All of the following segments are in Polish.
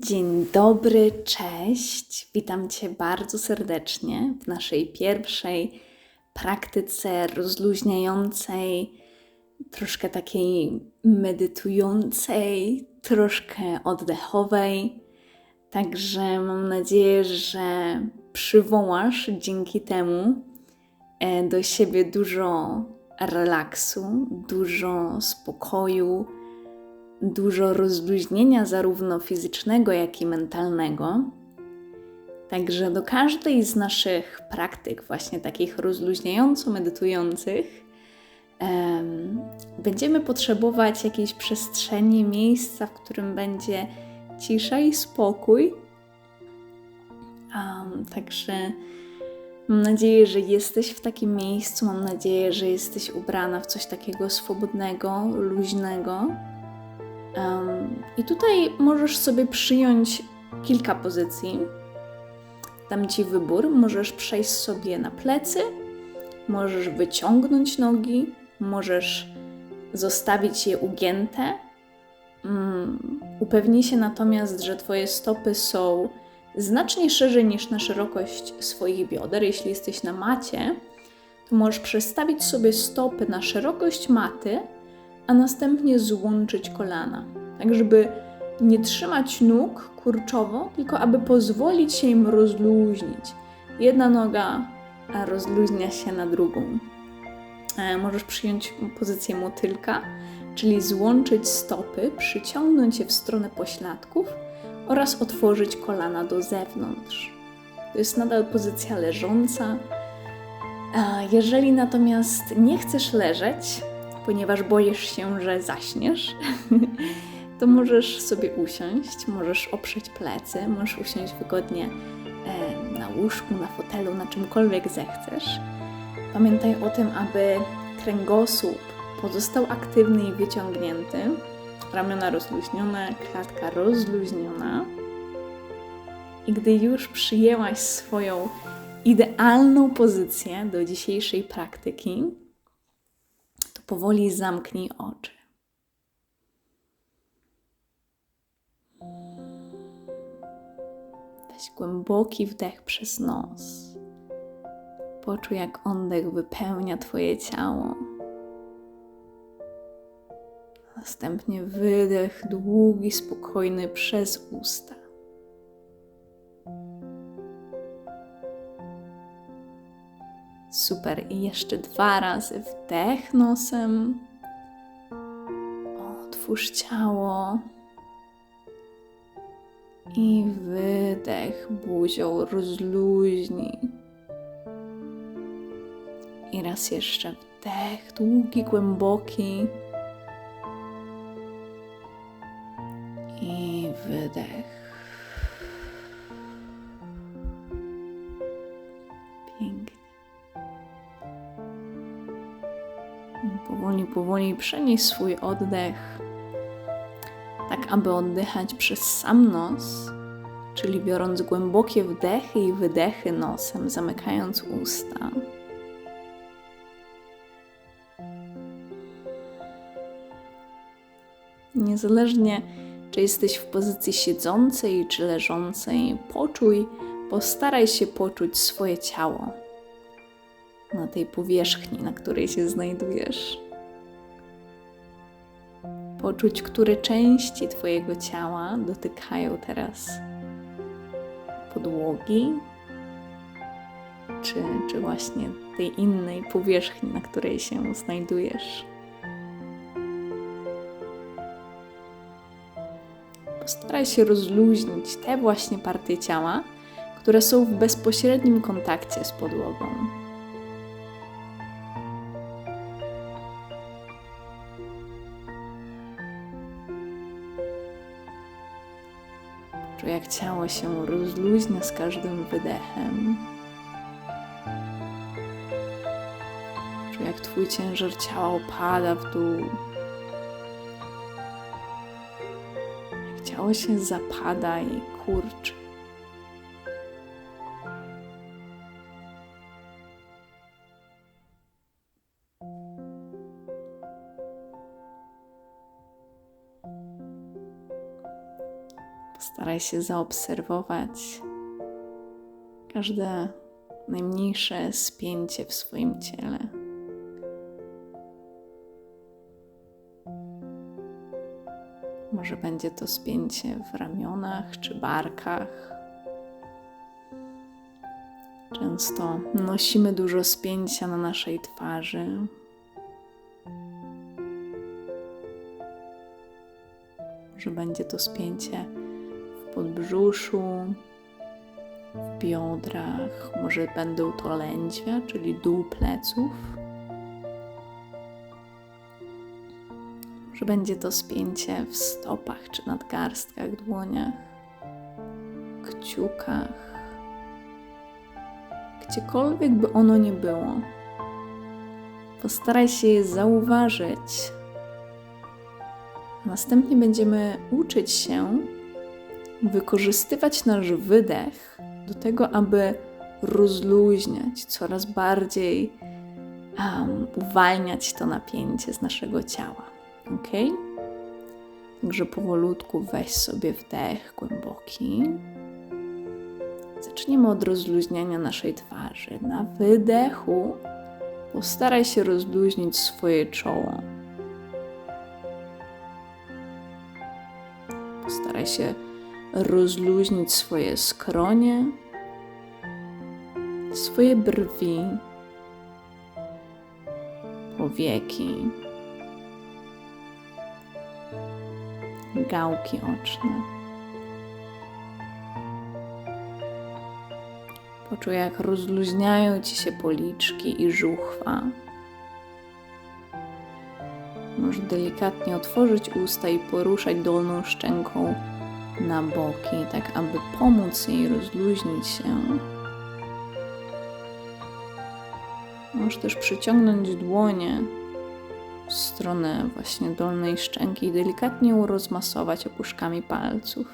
Dzień dobry, cześć. Witam Cię bardzo serdecznie w naszej pierwszej praktyce rozluźniającej, troszkę takiej medytującej, troszkę oddechowej. Także mam nadzieję, że przywołasz dzięki temu e, do siebie dużo relaksu, dużo spokoju dużo rozluźnienia, zarówno fizycznego, jak i mentalnego. Także do każdej z naszych praktyk, właśnie takich rozluźniająco-medytujących, um, będziemy potrzebować jakiejś przestrzeni, miejsca, w którym będzie cisza i spokój. Um, także mam nadzieję, że jesteś w takim miejscu, mam nadzieję, że jesteś ubrana w coś takiego swobodnego, luźnego. Um, I tutaj możesz sobie przyjąć kilka pozycji. Dam Ci wybór. Możesz przejść sobie na plecy, możesz wyciągnąć nogi, możesz zostawić je ugięte. Um, upewnij się natomiast, że Twoje stopy są znacznie szerzej niż na szerokość swoich bioder. Jeśli jesteś na macie, to możesz przestawić sobie stopy na szerokość maty a następnie złączyć kolana, tak żeby nie trzymać nóg kurczowo, tylko aby pozwolić się im rozluźnić. Jedna noga rozluźnia się na drugą. E, możesz przyjąć pozycję motylka, czyli złączyć stopy, przyciągnąć je w stronę pośladków oraz otworzyć kolana do zewnątrz. To jest nadal pozycja leżąca. Jeżeli natomiast nie chcesz leżeć, ponieważ boisz się, że zaśniesz, to możesz sobie usiąść, możesz oprzeć plecy, możesz usiąść wygodnie e, na łóżku, na fotelu, na czymkolwiek zechcesz. Pamiętaj o tym, aby kręgosłup pozostał aktywny i wyciągnięty, ramiona rozluźnione, klatka rozluźniona. I gdy już przyjęłaś swoją idealną pozycję do dzisiejszej praktyki, powoli zamknij oczy. Weź głęboki wdech przez nos. Poczuj, jak oddech wypełnia Twoje ciało. Następnie wydech długi, spokojny przez usta. Super. I jeszcze dwa razy wdech nosem. Otwórz ciało. I wydech buzią rozluźnij. I raz jeszcze wdech, długi, głęboki. I wydech. Powoli, powoli przenieś swój oddech, tak aby oddychać przez sam nos, czyli biorąc głębokie wdechy i wydechy nosem, zamykając usta. Niezależnie, czy jesteś w pozycji siedzącej czy leżącej, poczuj, postaraj się poczuć swoje ciało na tej powierzchni, na której się znajdujesz. Poczuć, które części Twojego ciała dotykają teraz podłogi, czy, czy właśnie tej innej powierzchni, na której się znajdujesz. Postaraj się rozluźnić te właśnie partie ciała, które są w bezpośrednim kontakcie z podłogą. Ciało się rozluźnia z każdym wydechem. Czuj, jak Twój ciężar ciała opada w dół. Jak ciało się zapada i kurczy. Staraj się zaobserwować każde najmniejsze spięcie w swoim ciele. Może będzie to spięcie w ramionach czy barkach. Często nosimy dużo spięcia na naszej twarzy. Może będzie to spięcie podbrzuszu, w biodrach, może będą to lędźwia, czyli dół pleców. Może będzie to spięcie w stopach czy nadgarstkach, dłoniach, kciukach, gdziekolwiek by ono nie było. Postaraj się je zauważyć. Następnie będziemy uczyć się wykorzystywać nasz wydech do tego, aby rozluźniać coraz bardziej, um, uwalniać to napięcie z naszego ciała. Ok? Także powolutku weź sobie wdech głęboki. Zaczniemy od rozluźniania naszej twarzy. Na wydechu postaraj się rozluźnić swoje czoło. Postaraj się rozluźnić swoje skronie, swoje brwi, powieki, gałki oczne. Poczuj, jak rozluźniają ci się policzki i żuchwa. Możesz delikatnie otworzyć usta i poruszać dolną szczęką na boki, tak aby pomóc jej rozluźnić się. Możesz też przyciągnąć dłonie w stronę właśnie dolnej szczęki i delikatnie ją rozmasować opuszkami palców.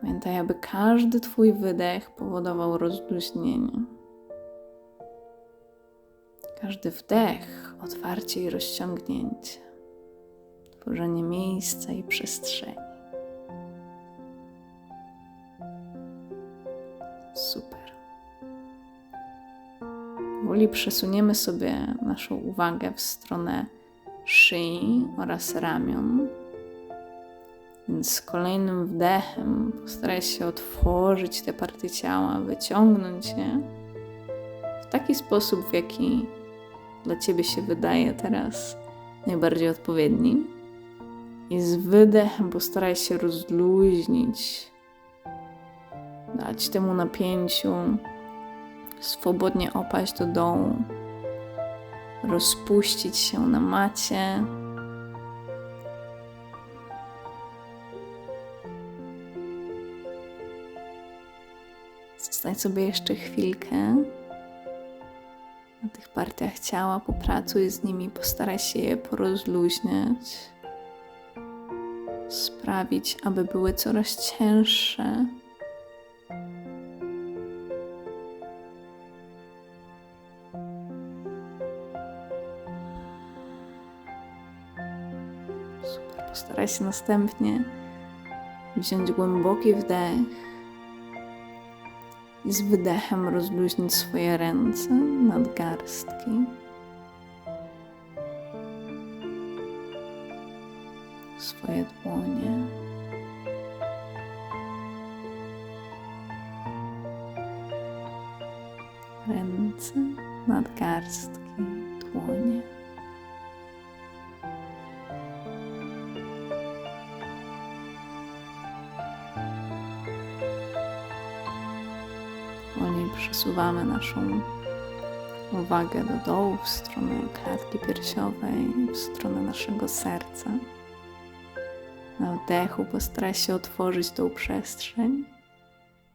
Pamiętaj, aby każdy Twój wydech powodował rozluźnienie. Każdy wdech, otwarcie i rozciągnięcie, tworzenie miejsca i przestrzeni. Super. Powoli przesuniemy sobie naszą uwagę w stronę szyi oraz ramion. Więc z kolejnym wdechem postaraj się otworzyć te partie ciała, wyciągnąć je w taki sposób, w jaki dla Ciebie się wydaje teraz najbardziej odpowiedni. I z wydechem postaraj się rozluźnić, dać temu napięciu swobodnie opaść do dołu, rozpuścić się na macie. Zostań sobie jeszcze chwilkę na tych partiach ciała, popracuj z nimi, postaraj się je porozluźniać, sprawić, aby były coraz cięższe. Super, postaraj się następnie wziąć głęboki wdech i z wydechem rozluźnić swoje ręce, nadgarstki. Swoje dłonie. Ręce, nadgarstki, przesuwamy naszą uwagę do dołu, w stronę klatki piersiowej, w stronę naszego serca. Na wdechu postaraj się otworzyć tą przestrzeń.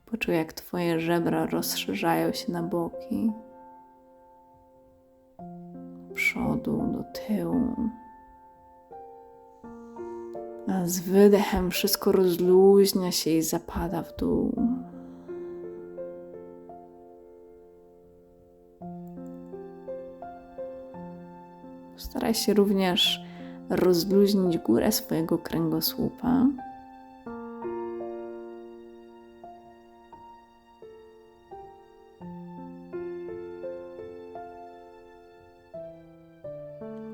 Poczuj, jak Twoje żebra rozszerzają się na boki, do przodu, do tyłu. A z wydechem wszystko rozluźnia się i zapada w dół. Staraj się również rozluźnić górę swojego kręgosłupa.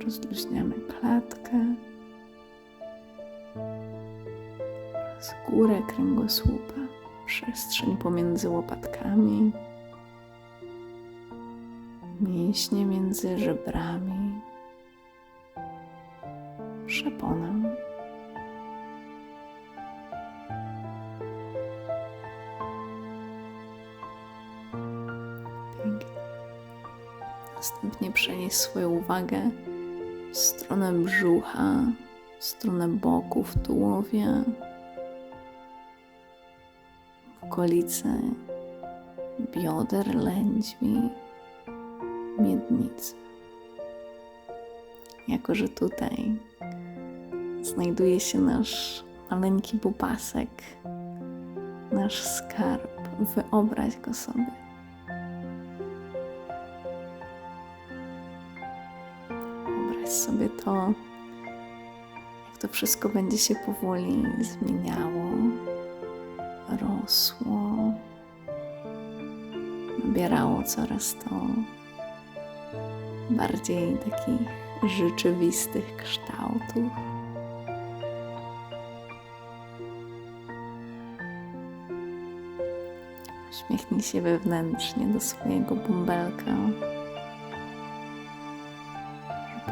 Rozluźniamy klatkę oraz górę kręgosłupa, przestrzeń pomiędzy łopatkami, mięśnie między żebrami, swoją uwagę w stronę brzucha, w stronę boków tułowia, w okolice bioder, lędźwi, miednicy. Jako, że tutaj znajduje się nasz maleńki bubasek, nasz skarb, wyobraź go sobie. Sobie to, jak to wszystko będzie się powoli zmieniało, rosło, nabierało coraz to bardziej takich rzeczywistych kształtów. Uśmiechnij się wewnętrznie do swojego bąbelka.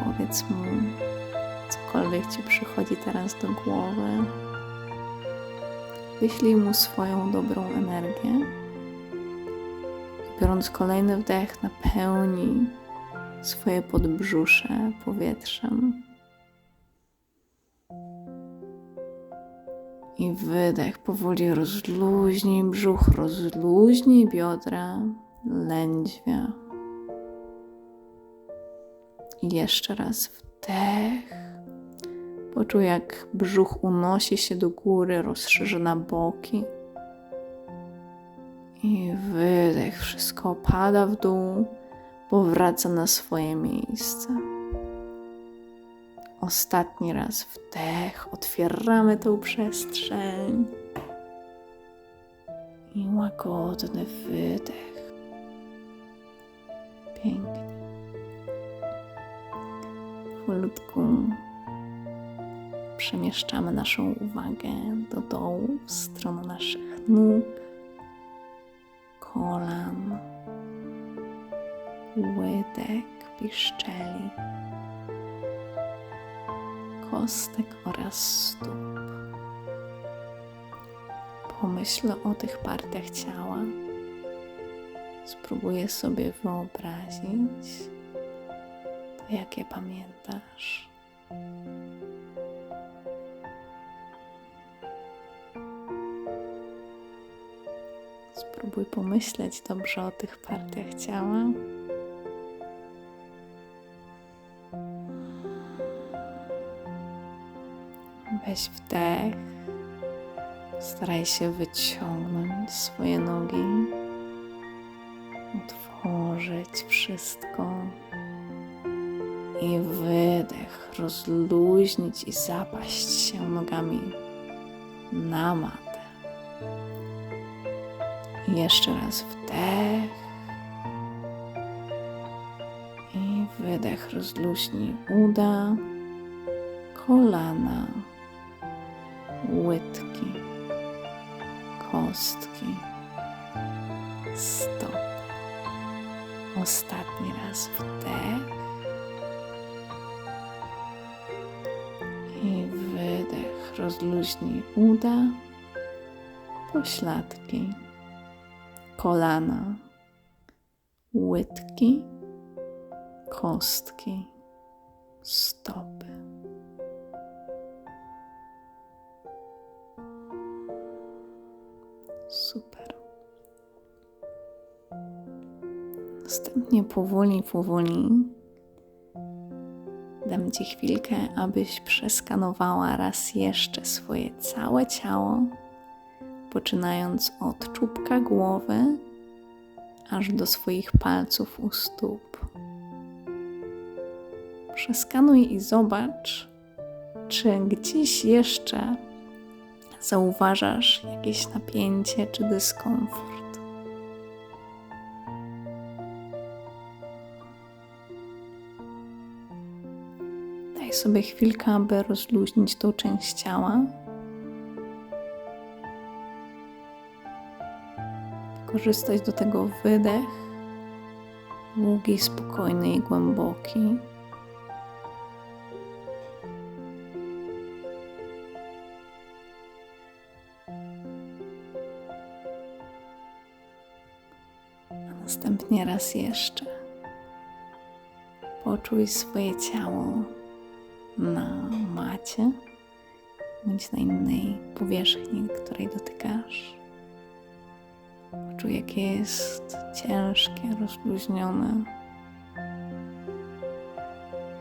Powiedz mu cokolwiek ci przychodzi teraz do głowy. Wyślij mu swoją dobrą energię. Biorąc kolejny wdech, napełnij swoje podbrzusze powietrzem. I wydech powoli rozluźnij brzuch, rozluźnij biodra, lędźwia. Jeszcze raz wdech. Poczuj, jak brzuch unosi się do góry, rozszerzy na boki. I wydech, wszystko opada w dół, powraca na swoje miejsce. Ostatni raz wdech, otwieramy tą przestrzeń. I łagodny wydech. Pięknie. Powolutku przemieszczamy naszą uwagę do dołu, w stronę naszych nóg, kolan, łydek, piszczeli kostek oraz stóp. Pomyśl o tych partiach ciała. Spróbuję sobie wyobrazić jakie pamiętasz. Spróbuj pomyśleć dobrze o tych partiach ciała. Weź wdech. Staraj się wyciągnąć swoje nogi, otworzyć wszystko i wydech, rozluźnić i zapaść się nogami na matę. I jeszcze raz wdech i wydech, rozluźnij uda, kolana łydki, kostki, stop. Ostatni raz wdech Rozluźnij uda, pośladki, kolana, łydki, kostki, stopy. Super. Następnie powoli, powoli dam Ci chwilkę, abyś przeskanowała raz jeszcze swoje całe ciało, poczynając od czubka głowy aż do swoich palców u stóp. Przeskanuj i zobacz, czy gdzieś jeszcze zauważasz jakieś napięcie czy dyskomfort. Sobie chwilkę, aby rozluźnić tą część ciała. Korzystać do tego wydech, długi, spokojny i głęboki. A następnie raz jeszcze. Poczuj swoje ciało na macie bądź na innej powierzchni, której dotykasz. Poczuj, jakie jest ciężkie, rozluźnione,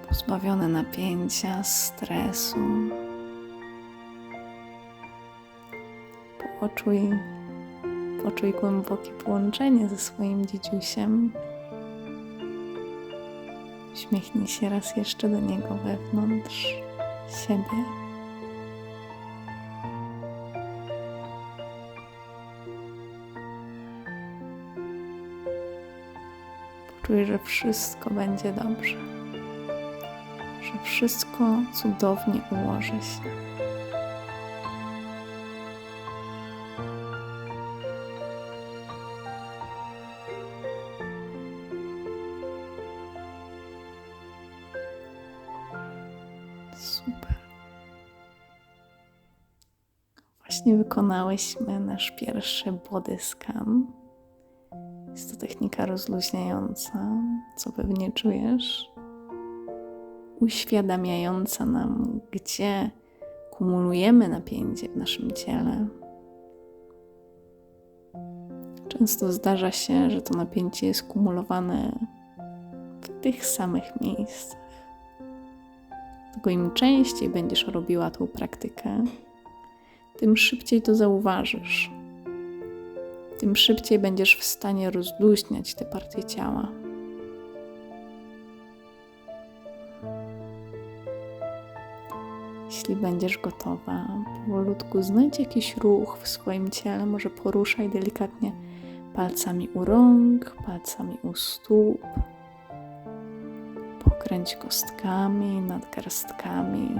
pozbawione napięcia, stresu. Poczuj, poczuj głębokie połączenie ze swoim dzidziusiem. Uśmiechnij się raz jeszcze do niego wewnątrz siebie. Poczuj, że wszystko będzie dobrze, że wszystko cudownie ułoży się. Wykonałyśmy nasz pierwszy body scan. Jest to technika rozluźniająca, co pewnie czujesz, uświadamiająca nam, gdzie kumulujemy napięcie w naszym ciele. Często zdarza się, że to napięcie jest kumulowane w tych samych miejscach. Tylko im częściej będziesz robiła tą praktykę, tym szybciej to zauważysz. Tym szybciej będziesz w stanie rozluźniać te partie ciała. Jeśli będziesz gotowa, powolutku znajdź jakiś ruch w swoim ciele, może poruszaj delikatnie palcami u rąk, palcami u stóp Pokręć kostkami, nadgarstkami.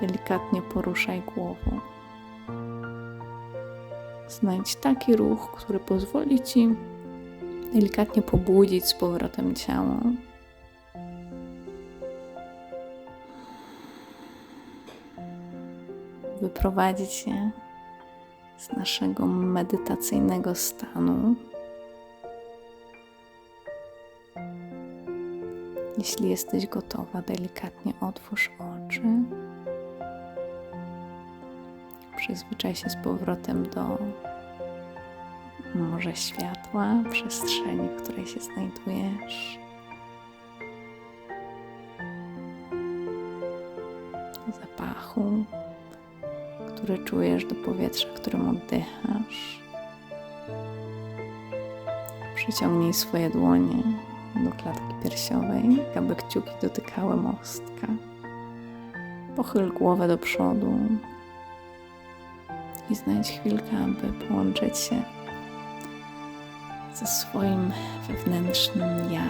Delikatnie poruszaj głową. Znajdź taki ruch, który pozwoli ci delikatnie pobudzić z powrotem ciało. Wyprowadzić je z naszego medytacyjnego stanu. Jeśli jesteś gotowa, delikatnie otwórz oczy. Przyzwyczaj się z powrotem do może światła, przestrzeni, w której się znajdujesz. Zapachu, który czujesz, do powietrza, którym oddychasz. Przyciągnij swoje dłonie do klatki piersiowej, aby kciuki dotykały mostka. Pochyl głowę do przodu i znajdź chwilkę, aby połączyć się ze swoim wewnętrznym ja,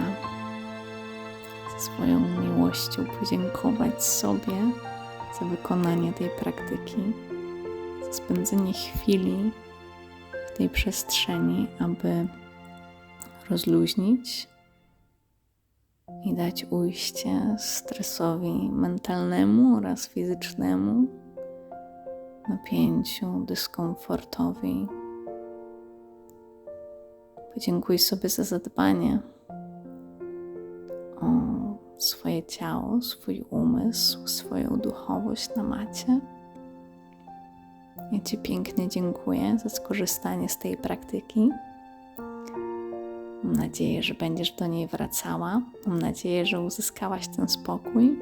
ze swoją miłością, podziękować sobie za wykonanie tej praktyki, za spędzenie chwili w tej przestrzeni, aby rozluźnić i dać ujście stresowi mentalnemu oraz fizycznemu, napięciu, dyskomfortowi. Podziękuj sobie za zadbanie o swoje ciało, swój umysł, swoją duchowość na macie. Ja Ci pięknie dziękuję za skorzystanie z tej praktyki. Mam nadzieję, że będziesz do niej wracała. Mam nadzieję, że uzyskałaś ten spokój.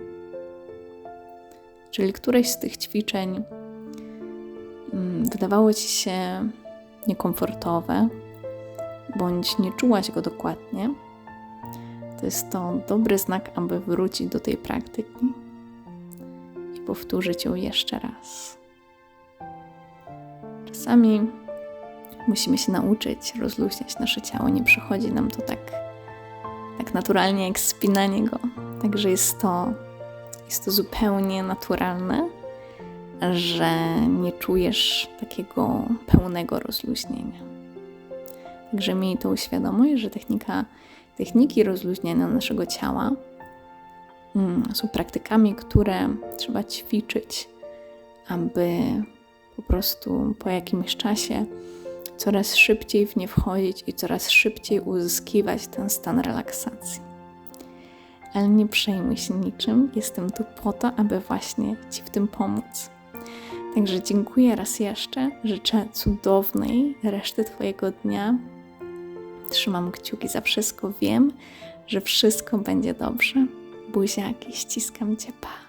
Czyli któreś z tych ćwiczeń wydawało ci się niekomfortowe, bądź nie czułaś go dokładnie, to jest to dobry znak, aby wrócić do tej praktyki i powtórzyć ją jeszcze raz. Czasami musimy się nauczyć rozluźniać nasze ciało. Nie przychodzi nam to tak, tak naturalnie jak spinanie go. Także jest to, jest to zupełnie naturalne, że nie czujesz takiego pełnego rozluźnienia. Także miej to świadomość, że technika, techniki rozluźniania naszego ciała mm, są praktykami, które trzeba ćwiczyć, aby po prostu po jakimś czasie coraz szybciej w nie wchodzić i coraz szybciej uzyskiwać ten stan relaksacji. Ale nie przejmuj się niczym, jestem tu po to, aby właśnie Ci w tym pomóc. Także dziękuję raz jeszcze, życzę cudownej reszty Twojego dnia. Trzymam kciuki za wszystko, wiem, że wszystko będzie dobrze. Buziaki, ściskam Cię, pa!